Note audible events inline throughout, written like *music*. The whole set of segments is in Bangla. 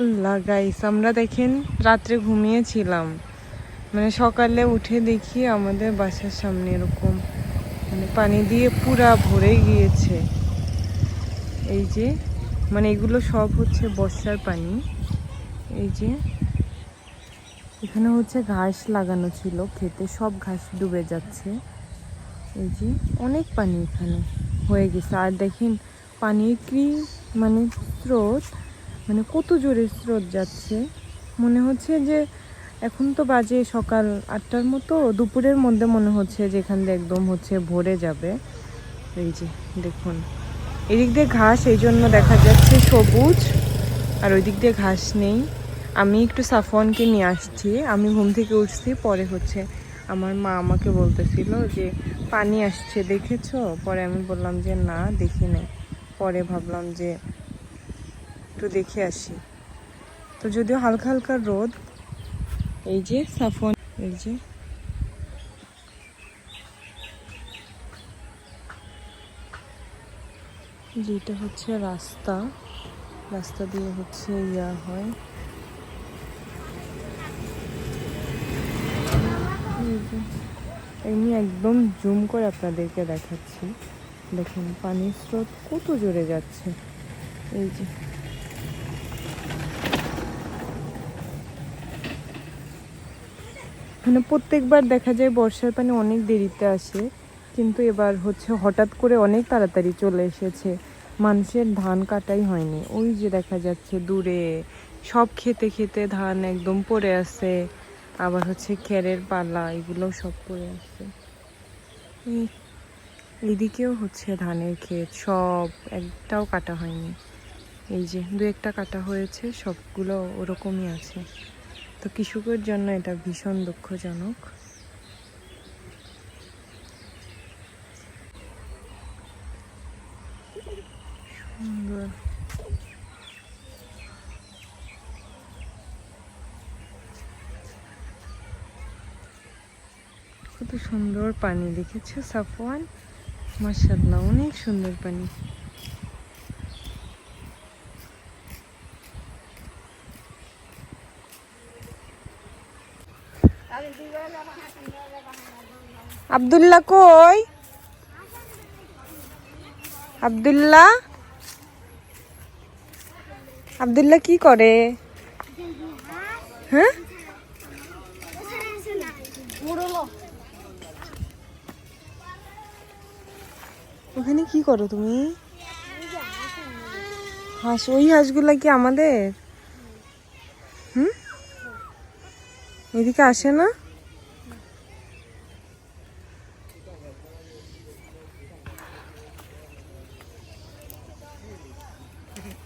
আল্লাহ গাইস আমরা দেখেন রাত্রে ঘুমিয়েছিলাম। মানে সকালে উঠে দেখি আমাদের বাসার সামনে এরকম মানে পানি দিয়ে পুরা ভরে গিয়েছে। এই যে মানে এগুলো সব হচ্ছে বর্ষার পানি। এই যে, এখানে হচ্ছে ঘাস লাগানো ছিল খেতে, সব ঘাস ডুবে যাচ্ছে। এই যে, অনেক পানি এখানে হয়ে গেছে। আর দেখেন, পানির কি মানে স্রোত মানে কত জোরে স্রোত যাচ্ছে। মনে হচ্ছে যে এখন তো বাজে সকাল আটটার মতো, দুপুরের মধ্যে মনে হচ্ছে যে এখান দিয়ে একদম হচ্ছে ভরে যাবে। এই যে, দেখুন। এদিক দিয়ে ঘাস, এই জন্য দেখা যাচ্ছে সবুজ, আর ওই দিক দিয়ে ঘাস নেই। আমি একটু সাফওয়ানকে নিয়ে আসছি। আমি ঘুম থেকে উঠছি, পরে হচ্ছে আমার মা আমাকে বলতেছিল যে, পানি আসছে, দেখেছ? পরে আমি বললাম যে, না, দেখি নাই। পরে ভাবলাম যে একটু দেখে আসি। তো যদিও হালকা হালকা রোদ, এই যে সাফওয়ান এই যে। যেটা হচ্ছে রাস্তা রাস্তা দিয়ে হচ্ছে ইয়া হয়। এমনি একদম জুম করে আপনাদেরকে দেখাচ্ছি। দেখুন, পানির স্রোত কত জোরে যাচ্ছে। এই যে। মানে প্রত্যেকবার দেখা যায় বর্ষার পানি অনেক দেরিতে আসে, কিন্তু এবার হচ্ছে হঠাৎ করে অনেক তাড়াতাড়ি চলে এসেছে। মানুষের ধান কাটাই হয়নি। ওই যে দেখা যাচ্ছে দূরে সব খেতে খেতে ধান একদম পড়ে আছে, আবার হচ্ছে খেরের পালা, এগুলো সব পড়ে আছে। এদিকেও হচ্ছে ধানের ক্ষেত, সব একটাও কাটা হয়নি। এই যে দু একটা কাটা হয়েছে, সবগুলো ওরকমই আছে। তো কৃষকের জন্য এটা ভীষণ দুঃখজনক। সুন্দর। কত সুন্দর পানি, দেখেছ সাফওয়ান? মাশাল্লাহ অনেক সুন্দর পানি। আব্দুল্লাহ কই? আব্দুল্লাহ? আব্দুল্লাহ কি করে? হ্যাঁ? ওখানে কি করো তুমি? হাঁস, ওই হাঁসগুলা কি আমাদের? হুম? এদিকে আসে না এখানে নিচে কতটুকু পানি আব্দুল্লাহ এই জায়গা একটা পানি এই জায়গা হলো এই যে মাজা সমান পানি আর ওই জায়গা হলো একটা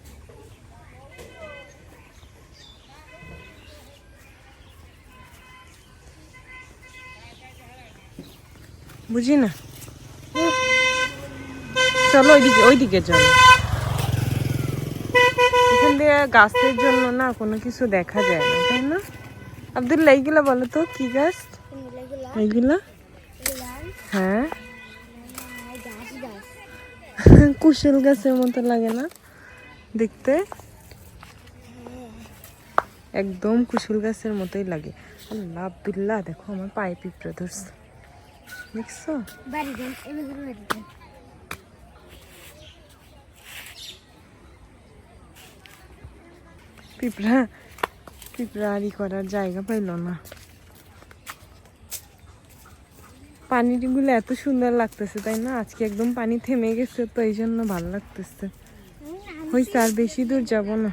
বুঝি না? চলো ওইদিকে ওইদিকে চলো। এখান দিয়ে গাছের জন্য না কোনো কিছু দেখা যায় না, তাই না? আব্দুল্লাহ এইগুলা বলো তো, কি গাছ? এইগুলা? হ্যাঁ? কুশল গাছের মতো লাগে না দেখতে? একদম কুশল গাছের মতোই লাগে। আল্লাহ আব্দুল্লাহ, দেখো আমার পায়ে পিঁপড়ে ধরছে। দেখছ? বাড়ি দেন এবার বাড়ি দেন পিঁপড়া পিঁপড়া আড়ি করার জায়গা পাইল না। পানিগুলো এত সুন্দর লাগতেছে তাই না? আজকে একদম পানি থেমে গেছে তো এই জন্য ভালো লাগতেছে। হয়েছে আর বেশি দূর যাব না।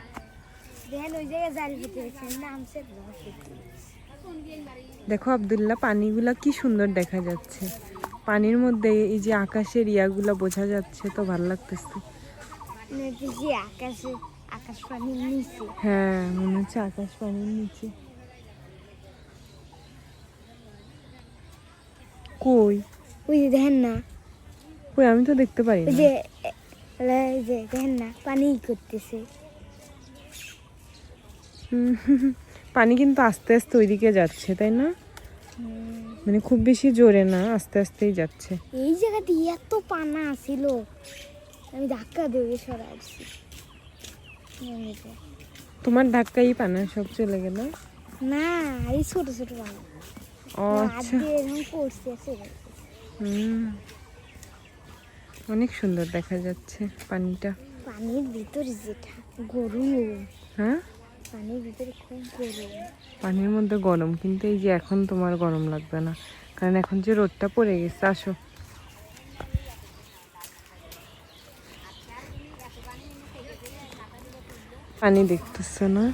দেখেন ওই জায়গায় জাল নামছে দেখো আব্দুল্লাহ পানিগুলা কি সুন্দর দেখা যাচ্ছে। পানির মধ্যে এই যে আকাশের ইয়াগুলা বোঝা যাচ্ছে তো ভালো লাগতেছে। আকাশে আকাশ পানির নিচে? হ্যাঁ মনে হচ্ছে আকাশ পানির নিচে। কই? ওই দেখেন না? কই আমি তো দেখতে পারি না। যে দেখেন না? পানি করতেছে। *laughs* পানি কিন্তু আস্তে আস্তে ওইদিকে যাচ্ছে তাই না? মানে খুব বেশি জোরে না আস্তে আস্তেই যাচ্ছে। এই জায়গাতে এত পানা ছিল আমি ধাক্কা দিয়ে সরাইছি এমনিতে। তোমার ধাক্কাই পানা সব চলে গেল? না এই ছোট ছোট পানা। ও আচ্ছা। এরকম হুম। অনেক সুন্দর দেখা যাচ্ছে পানিটা। পানির ভিতর যেটা গরু হ্যাঁ? পানির মধ্যে গরম, কিন্তু এই যে এখন তোমার গরম লাগবে না। কারণ এখন যে রোদটা পড়ে গেছে, আসো। পানি দেখতেছে না?